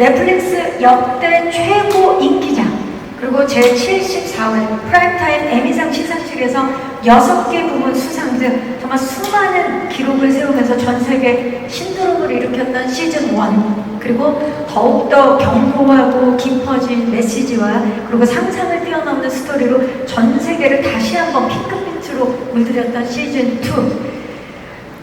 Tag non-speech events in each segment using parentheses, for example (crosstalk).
넷플릭스 역대 최고 인기작. 그리고 제74회 프라임타임 에미상 시상식에서 6개 부문 수상 등 정말 수많은 기록을 세우면서 전 세계 신드롬을 일으켰던 시즌 1 그리고 더욱더 견고하고 깊어진 메시지와 그리고 상상을 뛰어넘는 스토리로 전 세계를 다시 한번 핑크빛으로 물들였던 시즌 2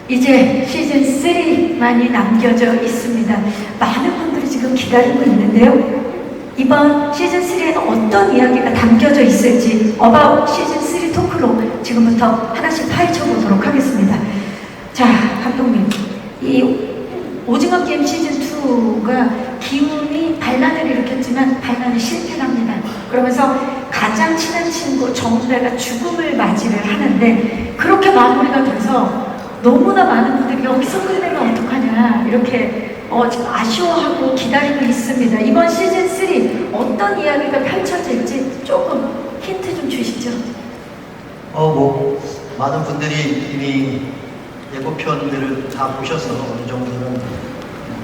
이제 시즌 3만이 남겨져 있습니다. 많은 분들이 지금 기다리고 있는데요. 이번 시즌 3에는 어떤 이야기가 담겨져 있을지 어바웃 시즌 3 토크로 지금부터 하나씩 파헤쳐 보도록 하겠습니다. 자, 감독님. 이 오징어 게임 시즌 2가 기운이 반란을 일으켰지만 반란이 실패를 합니다. 그러면서 가장 친한 친구 정배가 죽음을 맞이를 하는데 그렇게 마무리가 돼서 너무나 많은 분들이 여기서 끝내면 어떡하냐 이렇게 어, 아쉬워하고 기다리고 있습니다. 이번 시즌 3 어떤 이야기가 펼쳐질지 조금 힌트 좀 주시죠. 어, 뭐, 많은 분들이 이미 예고편들을 다 보셔서 어느 정도는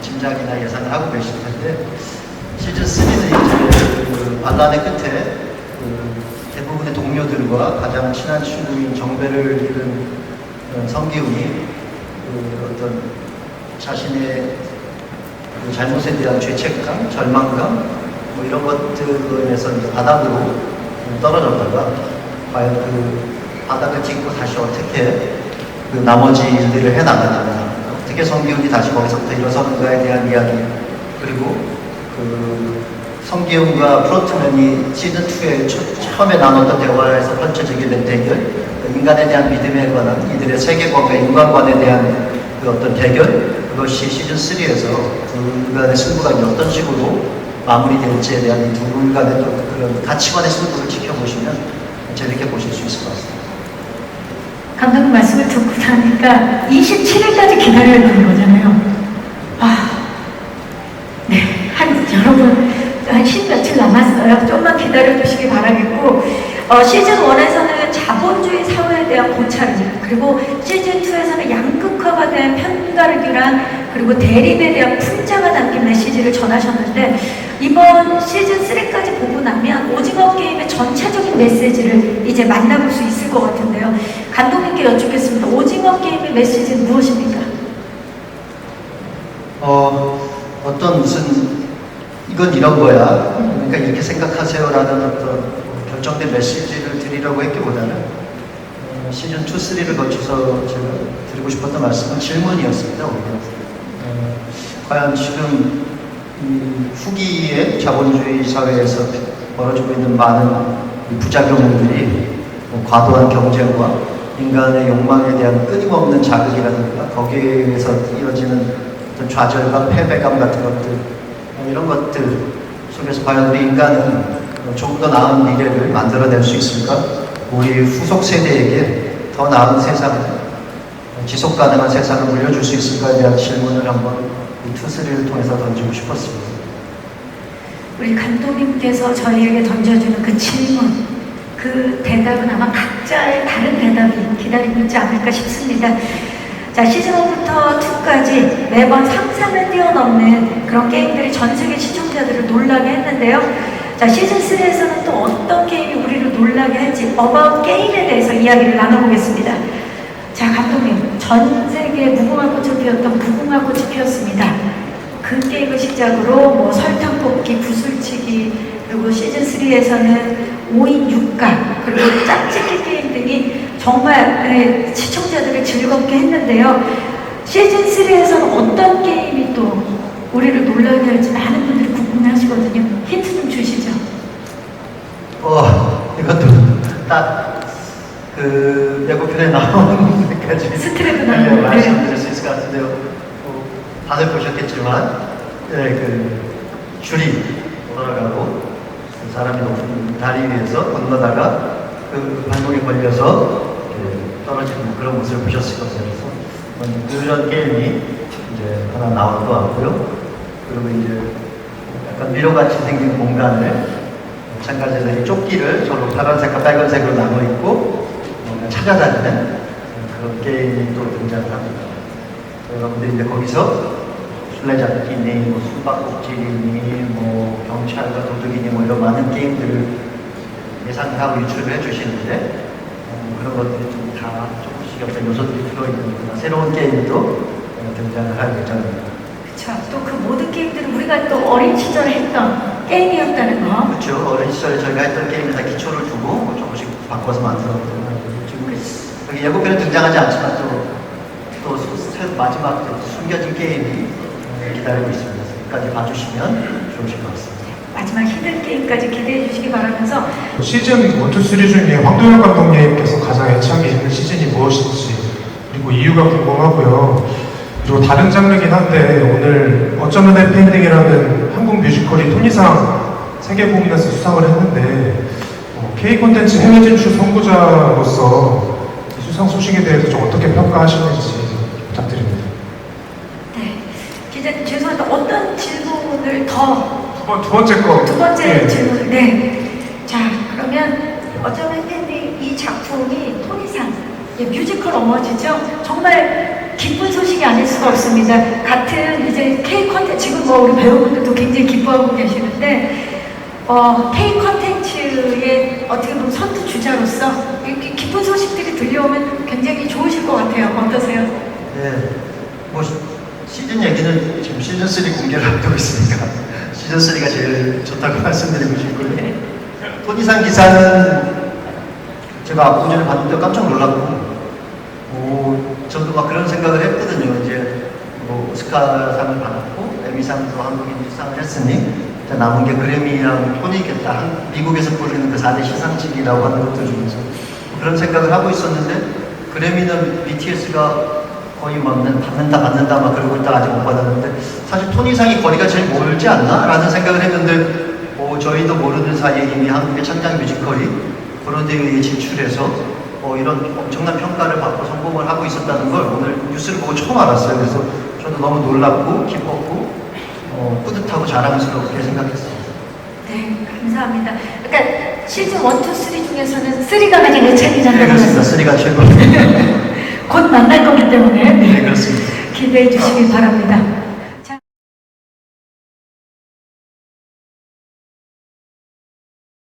짐작이나 예상을 하고 계실 텐데, 시즌 3는 이제 그 반란의 끝에 그 대부분의 동료들과 가장 친한 친구인 정배를 잃은 어, 성기훈이 그 어떤 자신의 그 잘못에 대한 죄책감, 절망감, 뭐 이런 것들로 인해서 이제 바닥으로 떨어졌다가 과연 그 바닥을 찍고 다시 어떻게 그 나머지 일들을 해나가느냐, 어떻게 성기훈이 다시 거기서부터 일어서는가에 대한 이야기, 그리고 그 성기훈과 프로트맨이 시즌2에 처음에 나눴던 대화에서 펼쳐지게 된 대결, 그 인간에 대한 믿음에 관한 이들의 세계관과 인간관에 대한 그 어떤 대결, 그것이 시즌 3에서 둘 간의 승부가 어떤 식으로 마무리될지에 대한 이둘 간의 또 그런 가치관의 승부를 지켜보시면 재밌게 보실 수 있을 것 같습니다. 감독님 말씀을 듣고 나니까 27일까지 기다려야 되는 거잖아요. 아, 네. 한, 여러분, 한10 며칠 남았어요. 좀만 기다려주시기 바라겠고, 어, 시즌 1에서는 자본주의 사회에 대한 고찰, 그리고 시즌 2에서는 양극화가 된 편가르기랑 그리고 대립에 대한 풍자가 담긴 메시지를 전하셨는데, 이번 시즌 3까지 보고 나면 오징어 게임의 전체적인 메시지를 이제 만나볼 수 있을 것 같은데요. 감독님께 여쭙겠습니다. 오징어 게임의 메시지는 무엇입니까? 어, 어떤 무슨 이건 이런 거야. 그러니까 이렇게 생각하세요라는 어떤 결정된 메시지를 드리려고 했기보다는 어, 시즌 2, 3를 거쳐서 제가 드리고 싶었던 말씀은 질문이었습니다. 오히려. 어, 과연 지금 이 후기의 자본주의 사회에서 벌어지고 있는 많은 이 부작용들이 뭐 과도한 경쟁과 인간의 욕망에 대한 끊임없는 자극이라든가 거기에 의해서 이어지는 어떤 좌절감, 패배감 같은 것들 어, 이런 것들 속에서 과연 우리 인간은 어, 조금 더 나은 미래를 만들어낼 수 있을까? 우리 후속 세대에게 더 나은 세상, 어, 지속 가능한 세상을 물려줄 수 있을까에 대한 질문을 한번 이 투스리를 통해서 던지고 싶었습니다. 우리 감독님께서 저희에게 던져주는 그 질문, 그 대답은 아마 각자의 다른 대답이 기다리고 있지 않을까 싶습니다. 자, 시즌 1부터 2까지 매번 상상을 뛰어넘는 그런 게임들이 전 세계 시청자들을 놀라게 했는데요. 자, 시즌 3에서는 또 어떤 게임이 우리를 놀라게 할지 어바웃 게임에 대해서 이야기를 나눠보겠습니다. 자, 감독님, 전 세계 무궁화 꽃이 피었던 무궁화 꽃이 피었습니다. 그 게임을 시작으로 뭐 설탕 뽑기, 구슬치기, 그리고 시즌 3에서는 5인 6가, 그리고 짝짓기 게임 등이 정말 네, 시청자들을 즐겁게 했는데요. 시즌 3에서는 어떤 게임이 또 우리를 놀라게 할지 많은 분들이 궁금해 하시거든요. 힌트 좀 주시죠. 어, 이것도 딱그 예고편에 나온 데까지 스트랩 네, 나오는, 네. 말씀드릴 수 있을 것 같은데요. 어, 다들 보셨겠지만, 네, 그 줄이 돌아가고 그 사람이 높은 다리 위에서 건너다가 그 발목에 걸려서 떨어지는 그런 모습을 보셨을 어, 그런 게임이 이제 하나 나올 것 같고요. 그리고 이제 약간 미로같이 생긴 공간을 참가자들이 조끼를 서로 파란색과 빨간색으로 나눠 입고 뭔가 찾아다니는 그런 게임이 또 등장을 합니다. 여러분들이 이제 거기서 술래잡기니, 뭐 숨바꼭질이니, 뭐 경찰과 도둑이니 뭐 이런 많은 게임들을 예상을 하고 유출을 해주시는데 어, 그런 것들이 좀 다 조금씩 어떤 요소들이 들어있는 새로운 게임도 어, 등장을 할 예정입니다. 그쵸. 또그 모든 게임들은 우리가 또 어린 시절에 했던 게임이었다는 거. 그렇죠. 어린 시절에 저희가 했던 게임에 다 기초를 두고 뭐 조금씩 바꿔서 만들었거든요. 지금 여기 예고편에 등장하지 않지만 또, 또 마지막 또 숨겨진 게임이 어, 기다리고 있습니다. 끝까지 봐주시면 좋으실 것 같습니다. 마지막 히든 게임까지 기대해 주시기 바라면서 시즌 1, 2, 3 중에 황도현 감독님께서 가장 애착이 있는 시즌이 무엇인지 그리고 이유가 궁금하고요. 그리고 다른 장르긴 한데 오늘 어쩌면 해피엔딩이라는 한국 뮤지컬이 토니상 세계공인에서 수상을 했는데 어, K 콘텐츠 해외 진출 선구자로서 이 수상 소식에 대해서 좀 어떻게 평가하시는지 부탁드립니다. 네. 기자님 죄송한데 어떤 질문을 더 두, 번, 두 번째 거. 두 번째 예. 질문, 네. 자, 그러면 어쩌면 팬이 이 작품이 토니상, 예, 뮤지컬 어워즈죠. 정말 기쁜 소식이 아닐 수가 없습니다. 같은 이제 K 컨텐츠, 지금 뭐 우리 배우분들도 굉장히 기뻐하고 계시는데, 어, K 컨텐츠의 어떻게 보면 선두 주자로서 이렇게 기쁜 소식들이 들려오면 굉장히 좋으실 것 같아요. 어떠세요? 네. 뭐 시- 시즌 얘기는 지금 시즌 3 공개를 앞두고 있으니까 3가 제일 좋다고 (laughs) 말씀드리고 싶고요. 토니상 기사는 제가 압구전에 봤는데 깜짝 놀랐고 오, 저도 막 그런 생각을 했거든요. 이제 뭐 오스카상을 받았고 에미상도 한국인이 수상을 했으니 이제 남은 게 그래미랑 토니겠다. 한- 미국에서 부르는 그 4대 시상식이라고 하는 것들 중에서 그런 생각을 하고 있었는데 그래미는 BTS가 거의 막 받는다 받는다 막 그러고 있다 아직 못 받았는데 사실 토니상이 거리가 제일 멀지 않나? 라는 생각을 했는데 뭐 저희도 모르는 사이에 이미 한국의 창작 뮤지컬이 브로드웨이에 진출해서 뭐 이런 엄청난 평가를 받고 성공을 하고 있었다는 걸 오늘 뉴스를 보고 처음 알았어요. 그래서 저도 너무 놀랍고 기뻤고 어, 뿌듯하고 자랑스럽게 생각했습니다. 네, 감사합니다. 그러니까 시즌 1, 2, 3 중에서는 3가 가장 애착이잖아요. 네, 그렇습니다. 쓰리가 최고입니다. (laughs) 곧 만날 거기 때문에 네, 그렇습니다. 기대해 주시기 바랍니다.